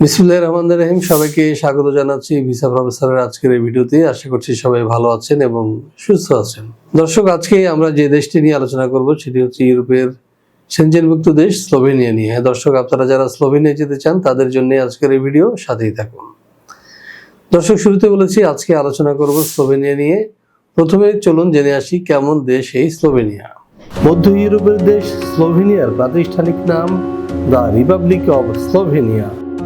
বিসমুল্লাহ রহমান রহিম। সবাইকে স্বাগত জানাচ্ছি ভিসা প্রফেসরের আজকের এই ভিডিওতে। আশা করছি সবাই ভালো আছেন এবং সুস্থ আছেন। দর্শক, আজকে আমরা যে দেশটি নিয়ে আলোচনা করব সেটি হচ্ছে ইউরোপের সেনজেনভুক্ত দেশ স্লোভেনিয়া নিয়ে। হ্যাঁ দর্শক, আপনারা যারা স্লোভেনিয়া যেতে চান, তাদের জন্য আজকের এই ভিডিও সাথেই থাকুন। দর্শক, শুরুতে বলেছি আজকে আলোচনা করব স্লোভেনিয়া নিয়ে। প্রথমে চলুন জেনে আসি কেমন দেশ এই স্লোভেনিয়া। মধ্য ইউরোপের দেশ স্লোভেনিয়ার প্রাতিষ্ঠানিক নাম দ্য রিপাবলিক অব স্লোভেনিয়া।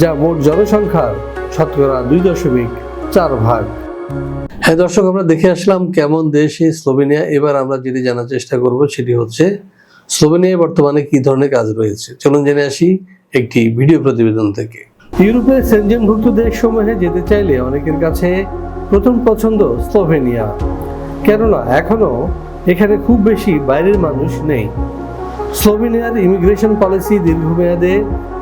যা মোট জনসংখ্যার শতকরা দুই দশমিক চার ভাগ। হ্যাঁ দর্শক আমরা দেখে আসলাম কেমন দেশ এই স্লোভেনিয়া। এবার আমরা যেটি জানার চেষ্টা করব সেটি হচ্ছে স্লোভেনিয়ায় বর্তমানে কি ধরনের কাজ রয়েছে। চলুন জেনে আসি একটি ভিডিও প্রতিবেদন থেকে। ইউরোপের সেনজেনভুক্ত দেশসমূহে যেতে চাইলে অনেকের কাছে প্রথম পছন্দ স্লোভেনিয়া। কেননা এখনও এখানে খুব বেশি বাইরের মানুষ নেই। স্লোভেনিয়ার ইমিগ্রেশন পলিসি দীর্ঘমেয়াদে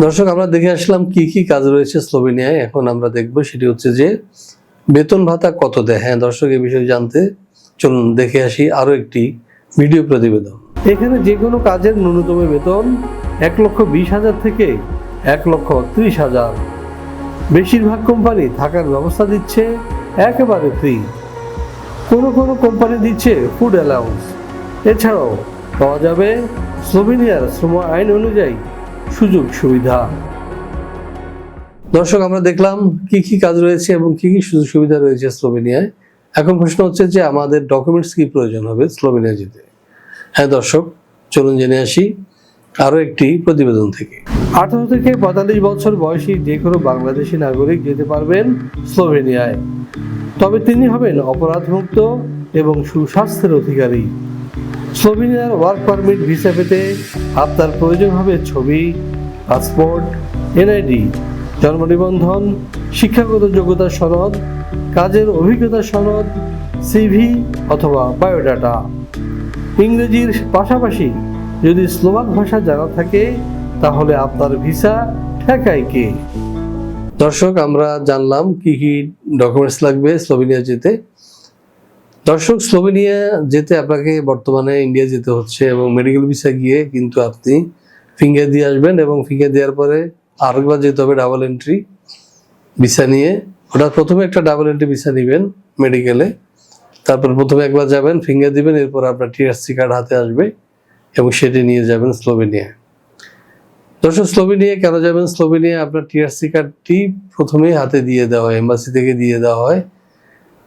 দর্শক, আমরা দেখে আসলাম কি কি কাজ রয়েছে স্লোভেনিয়ায়। এখন আমরা দেখব সেটি হচ্ছে যে বেতন ভাতা কত দেয়? হ্যাঁ দর্শক এই বিষয়ে জানতে চলুন, দেখে আসি আরও একটি ভিডিও প্রতিবেদন। এখানে যে কোনো কাজের ন্যূনতম বেতন এক লক্ষ বিশ হাজার থেকে এক লক্ষ ত্রিশ হাজার। বেশিরভাগ কোম্পানি থাকার ব্যবস্থা দিচ্ছে, একেবারে ফ্রি। কোনো কোনো কোম্পানি দিচ্ছে ফুড অ্যালাউন্স। এছাড়াও পাওয়া যাবে স্লোভেনিয়ার শ্রম আইন অনুযায়ী সুযোগ সুবিধা। দর্শক, আমরা দেখলাম কি কি কাজ রয়েছে এবং কি কি সুযোগ সুবিধা রয়েছে স্লোভেনিয়ায়। এখন প্রশ্ন হচ্ছে যে আমাদের ডকুমেন্টস কি প্রয়োজন হবে স্লোভেনিয়া যেতে? হ্যাঁ দর্শক, চলুন জেনে আসি আরও একটি প্রতিবেদন থেকে। আঠারো থেকে পঁয়তাল্লিশ বছর বয়সী যে কোনো বাংলাদেশি নাগরিক যেতে পারবেন স্লোভেনিয়ায়। তবে তিনি হবেন অপরাধমুক্ত এবং সুস্বাস্থ্যের অধিকারী। স্লোভেনিয়ার ওয়ার্ক পারমিট ভিসা পেতে আপনার প্রয়োজন হবে ছবি পাসপোর্ট এনআইডি জন্ম নিবন্ধন, শিক্ষাগত যোগ্যতা সনদ, কাজের অভিজ্ঞতা সনদ সিভি অথবা বায়োডাটা ইংরেজির পাশাপাশি যদি স্লোভাক ভাষা জানা থাকে, তাহলে আপনার ভিসা ঠেকায় কে? দর্শক, আমরা জানলাম কি কি ডকুমেন্টস লাগবে স্লোভেনিয়া যেতে দর্শক, স্লোভেনিয়া যেতে আপনাকে বর্তমানে ইন্ডিয়া যেতে হচ্ছে এবং মেডিকেল ভিসা গিয়ে কিন্তু আপনি ফিঙ্গার দিয়ে আসবেন এবং ফিঙ্গার দেওয়ার পরে আরেকবার যেতে হবে ডাবল এন্ট্রি ভিসা নিয়ে। ওটা প্রথমে একটা ডাবল এন্ট্রি ভিসা নেবেন মেডিকেলে তারপর প্রথমে একবার যাবেন ফিঙ্গার দিবেন, এরপর আপনার টিআরসি কার্ড হাতে আসবে এবং সেটি নিয়ে যাবেন স্লোভেনিয়ায় দর্শক, স্লোভেনিয়া কেন যাবেন? স্লোভেনিয়া আপনার টিআরসি কার্ডটি প্রথমেই হাতে দিয়ে দেওয়া হয় এম্বাসি থেকে দিয়ে দেওয়া হয়।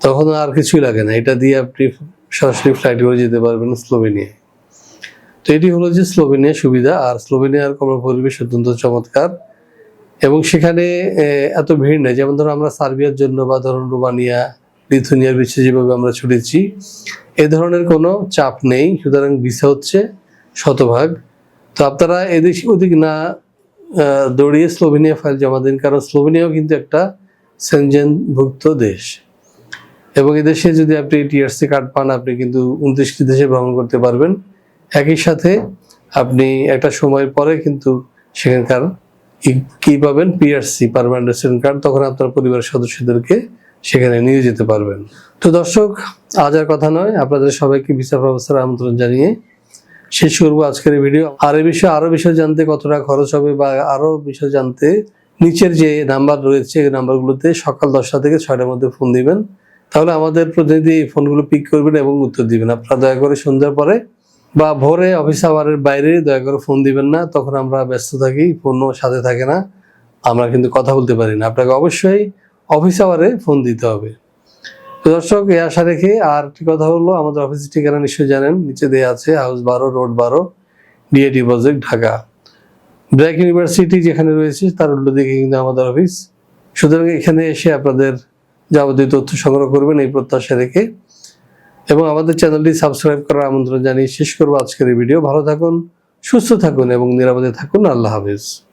তখন আর কিছুই লাগে না। এটা দিয়ে আপনি সরাসরি ফ্লাইট করে যেতে পারবেন স্লোভেনিয়ায়। তো এটি হলো যে স্লোভেনিয়ার সুবিধা। আর স্লোভেনিয়ার কর্ম পরিবেশ অত্যন্ত চমৎকার। এবং সেখানে এত ভিড় নেই। যেমন ধরো আমরা সার্বিয়ার জন্য বা ধরুন রোমানিয়া, লিথুনিয়ার পিছিয়ে যেভাবে আমরা ছুটেছি, এ ধরনের কোনো চাপ নেই। সুতরাং ভিসা হচ্ছে শতভাগ। তো আপনারা এদিক ওদিক না দৌড়িয়ে স্লোভেনিয়া ফাইল জমা দিন। কারণ স্লোভেনিয়াও কিন্তু একটা সেনজেনভুক্ত দেশ। এবং এদেশে যদি আপনি টিআরসি কার্ড পান, আপনি কিন্তু উনত্রিশটি দেশে ভ্রমণ করতে পারবেন। একই সাথে আপনি একটা সময়ের পরে কিন্তু সেখানকার কি পাবেন? পিআরসি পারমানেন্ট রেসিডেন্ট কার্ড তখন আপনার পরিবারের সদস্যদেরকে সেখানে নিয়ে যেতে পারবেন। তো দর্শক, আজ আর কথা নয়। আপনাদের সবাইকে ভিসা প্রফেসর আমন্ত্রণ জানিয়ে শেষ করব আজকের ভিডিও। আর এই বিষয়ে আরও বিষয় জানতে কতটা খরচ হবে বা আরও বিষয় জানতে নিচের যে নাম্বার রয়েছে, এই নাম্বারগুলোতে সকাল দশটা থেকে ছয়টার মধ্যে ফোন দিবেন। তাহলে আমাদের প্রতিনিধি ফোনগুলো পিক করবেন এবং উত্তর দিবেন। আপনারা দয়া করে সন্ধ্যার পরে বা ভোরে অফিস আওয়ারের বাইরে দয়া করে ফোন দিবেন না, তখন আমরা ব্যস্ত থাকি ফোনও সাথে থাকে না। আমরা কিন্তু কথা বলতে পারি না। আপনাকে অবশ্যই অফিস আওয়ারে ফোন দিতে হবে। দর্শক, এই আশা রেখে আর একটি কথা হলো, আমাদের অফিসের ঠিকানা নিশ্চয়ই জানেন। নিচে দেওয়া আছে হাউস বারো রোড বারো DAT project Dhaka. BRAC university যেখানে রয়েছে, তার উল্টো দিকে কিন্তু আমাদের অফিস সুতরাং এখানে এসে আপনাদের যাবতীয় তথ্য সংগ্রহ করবেন এই প্রত্যাশা রেখে। এবং আমাদের চ্যানেলটি সাবস্ক্রাইব করার আমন্ত্রণ জানিয়ে শেষ করব আজকের এই ভিডিও। ভালো থাকুন, সুস্থ থাকুন এবং নিরাপদে থাকুন। আল্লাহ হাফিজ।